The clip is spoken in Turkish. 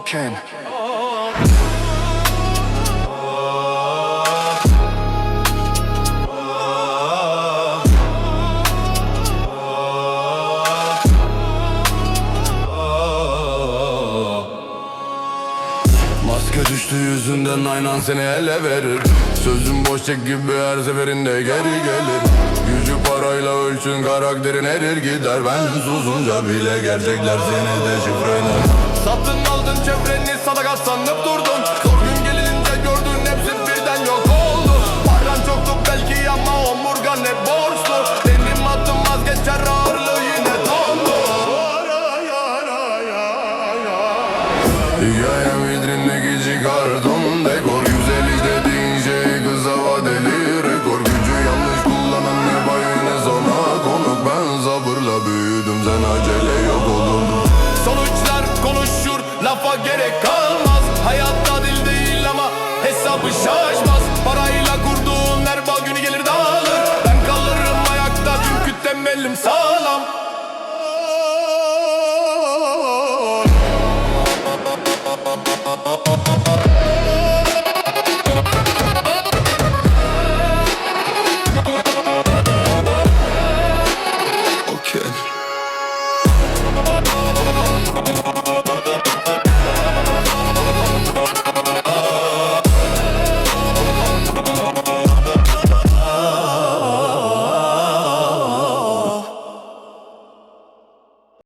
Ken. Maske düştü yüzünden aynen seni ele verir. Sözüm boş gibi her seferinde geri gelir. Gücü parayla ölçün karakterin erir gider. Ben susunca bile gerçekler seni de şifreler Sattın aldın çevreni sadaka sanıp durdun? Zor gün gelince gördün hepsi birden yok oldu. Paran çoktu belki ama omurgan hep borçlu? Denim attım vazgeçer ağırlığı yine dondu. Hikayem vitrinde gece kardım dekor Güzel istediğince şey kız hava deli rekor Gücü yanlış kullanan ne bayı ne zona konuk. Ben sabırla büyüdüm sen acele yok oldun. Sonuç konuşur lafa gerek kalmaz. Hayatta dil değil ama hesabı şaşmaz. Parayla kurduğun her bağ günü gelir dağılır. Ben kalırım ayakta çünkü temelim sağ